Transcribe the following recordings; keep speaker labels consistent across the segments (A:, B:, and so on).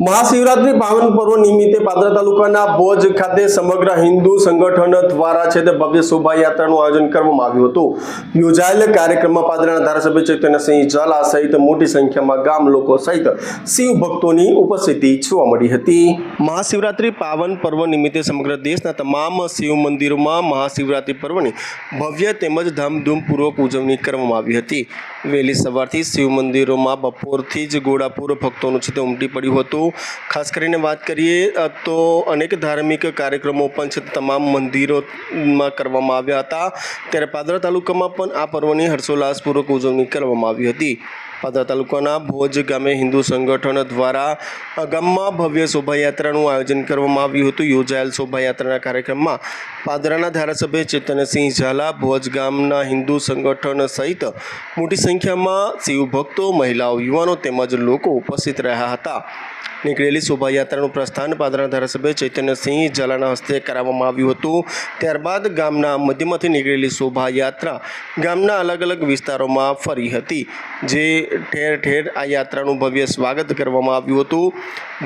A: મહાશિવરાત્રી પાવન પર્વ નિમિત્તે પાદરા તાલુકાના ભોજ ખાતે સમગ્ર હિન્દુ સંગઠન દ્વારા છે તે ભવ્ય શોભાયાત્રાનું આયોજન કરવામાં આવ્યું હતું. યોજાયેલ કાર્યક્રમમાં પાદરાના ધારાસભ્ય ચૈતન્યસિંહ ઝાલા સહિત મોટી સંખ્યામાં ગામ લોકો સહિત શિવ ભક્તોની ઉપસ્થિતિ જોવા મળી હતી. મહાશિવરાત્રી પાવન પર્વ નિમિત્તે સમગ્ર દેશના તમામ શિવ મંદિરોમાં મહાશિવરાત્રી પર્વની ભવ્ય તેમજ ધામધૂમપૂર્વક ઉજવણી કરવામાં આવી હતી. વહેલી સવારથી શિવ મંદિરોમાં બપોરથી જ ગોળાપુર ભક્તોનું છે તે ઉમટી પડ્યું હતું. ખાસ કરીને વાત કરીએ તો અનેક ધાર્મિક કાર્યક્રમો પણ છે, તમામ મંદિરોમાં કરવામાં આવ્યા હતા. ત્યારે પાદરા તાલુકામાં પણ આ પર્વની હર્ષોલ્લાસપૂર્વક ઉજવણી કરવામાં આવી હતી. પાદરા તાલુકાના ભોજ ગામે હિન્દુ સંગઠન દ્વારા ગામમાં ભવ્ય શોભાયાત્રાનું આયોજન કરવામાં આવ્યું હતું. યોજાયેલ શોભાયાત્રાના કાર્યક્રમમાં પાદરાના ધારાસભ્ય ચેતનસિંહ ઝાલા, ભોજ ગામના હિન્દુ સંગઠન સહિત મોટી સંખ્યામાં શિવભક્તો, મહિલાઓ, યુવાનો તેમજ લોકો ઉપસ્થિત રહ્યા હતા. નીકળેલી શોભાયાત્રાનું પ્રસ્થાન પાદરાના ધારાસભ્ય ચૈતન્યસિંહ ઝાલાના હસ્તે કરાવવામાં આવ્યું હતું. ત્યારબાદ ગામના મધ્યમાંથી નીકળેલી શોભાયાત્રા ગામના અલગ અલગ વિસ્તારોમાં ફરી હતી, જે ઠેર ઠેર આ યાત્રાનું ભવ્ય સ્વાગત કરવામાં આવ્યું હતું.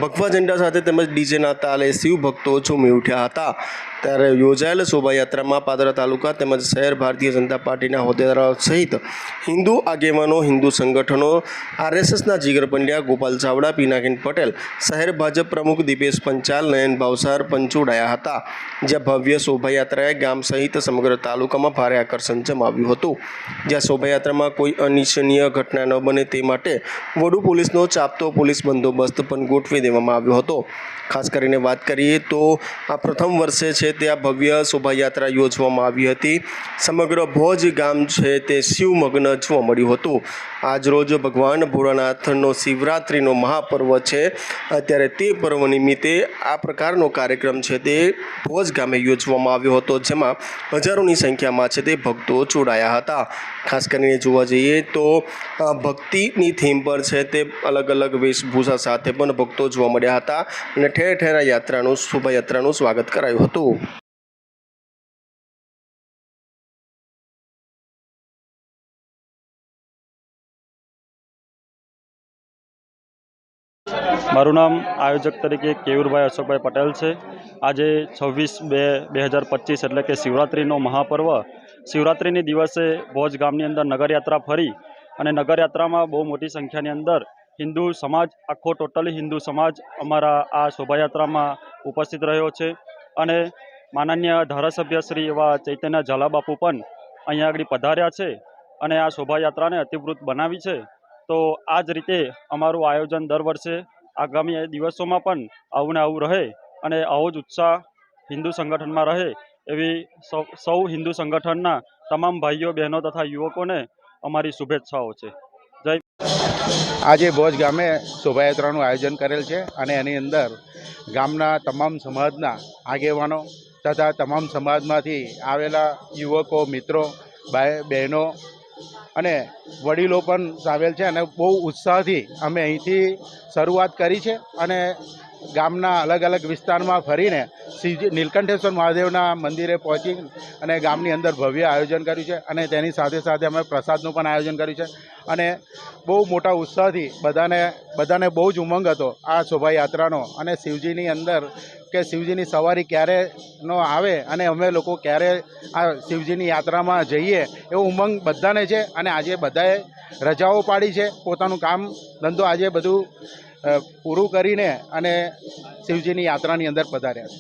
A: ભગવા ઝંડા સાથે તેમજ ડીજેના તાલે શિવ ભક્તો ઝૂમી ઉઠ્યા હતા. ત્યારે યોજાયેલ શોભાયાત્રામાં પાદરા તાલુકા તેમજ શહેર ભારતીય જનતા પાર્ટીના હોદ્દેદારો સહિત હિન્દુ આગેવાનો, હિન્દુ સંગઠનો, આરએસએસના જીગર પંડ્યા, ગોપાલ ચાવડા, પિનાકીન પટેલ, શહેર ભાજપ પ્રમુખ દિપેશ પંચાલ, નયન ભાવસાર પંચોડાયા હતા, જ્યાં ભવ્ય શોભાયાત્રાએ ગામ સહિત સમગ્ર તાલુકામાં ભારે આકર્ષણ જમાવ્યું હતું. જ્યાં શોભાયાત્રામાં કોઈ અનિચ્છનીય ઘટના ન બને તે માટે વડુ પોલીસનો ચાપતો પોલીસ બંદોબસ્ત પણ ગોઠવી દેવામાં આવ્યો હતો. ખાસ કરીને વાત કરીએ તો આ પ્રથમ વર્ષે છે તે આ ભવ્ય શોભાયાત્રા યોજવામાં આવી હતી. સમગ્ર ભોજ ગામ છે તે શિવમગ્ન જોવા મળ્યું હતું. આજરોજ ભગવાન ભોળાનાથનો શિવરાત્રિનો મહાપર્વ છે. અત્યારે તે પર્વ નિમિત્તે આ પ્રકારનો કાર્યક્રમ છે તે ભોજ ગામે યોજવામાં આવ્યો હતો, જેમાં હજારોની સંખ્યામાં છે તે ભક્તો જોડાયા હતા. ખાસ કરીને જોવા જઈએ તો ભક્તિની થીમ પર છે તે અલગ અલગ વેશભૂષા સાથે પણ ભક્તો જોવા મળ્યા હતા અને ઠેર ઠેર યાત્રાનું, શોભાયાત્રાનું સ્વાગત કરાયું હતું.
B: મારું નામ આયોજક તરીકે કેયુરભાઈ અશોકભાઈ પટેલ છે. આજે છવ્વીસ બે બે હજાર પચીસ એટલે કે શિવરાત્રિનો મહાપર્વ. શિવરાત્રિની દિવસે ભોજ ગામની અંદર નગરયાત્રા ફરી અને નગરયાત્રામાં બહુ મોટી સંખ્યાની અંદર હિન્દુ સમાજ, આખો ટોટલી હિન્દુ સમાજ અમારા આ શોભાયાત્રામાં ઉપસ્થિત રહ્યો છે. અને માનનીય ધારાસભ્ય શ્રી એવા ચૈતન્ય ઝાલાબાપુ પણ અહીંયા આગળ પધાર્યા છે અને આ શોભાયાત્રાને અતિવૃત બનાવી છે. તો આ જ રીતે અમારું આયોજન દર વર્ષે આગામી દિવસોમાં પણ આવું ને આવું રહે અને આવો જ ઉત્સાહ હિન્દુ સંગઠનમાં રહે એવી સૌ હિન્દુ સંગઠનના તમામ ભાઈઓ, બહેનો તથા યુવકોને અમારી શુભેચ્છાઓ છે. જય
C: આજે ભોજ ગામે શોભાયાત્રાનું આયોજન કરેલ છે અને એની અંદર ગામના તમામ સમાજના આગેવાનો તથા તમામ સમાજમાંથી આવેલા યુવકો, મિત્રો બહેનો અને વડીલો પણ સામેલ છે અને બહુ ઉત્સાહથી અમે અહીંથી શરૂઆત કરી છે અને ગામના અલગ અલગ વિસ્તારમાં ફરીને શ્રીજી નીલકંઠેશ્વર મહાદેવના મંદિરે પહોંચી અને ગામની અંદર ભવ્ય આયોજન કર્યું છે અને તેની સાથે સાથે અમે પ્રસાદનું પણ આયોજન કર્યું છે. અને બહુ મોટા ઉત્સાહથી બધાને બધાને બહુ જ ઉમંગ હતો આ શોભાયાત્રાનો અને શિવજીની અંદર કે શિવજીની સવારી ક્યારેનો આવે અને અમે લોકો ક્યારે આ શિવજીની યાત્રામાં જઈએ એવો ઉમંગ બધાને છે અને આજે બધાએ રજાઓ પાડી છે. પોતાનું કામ ધંધો આજે બધું પૂરું કરીને અને શિવજીની યાત્રાની અંદર પધાર્યા છે.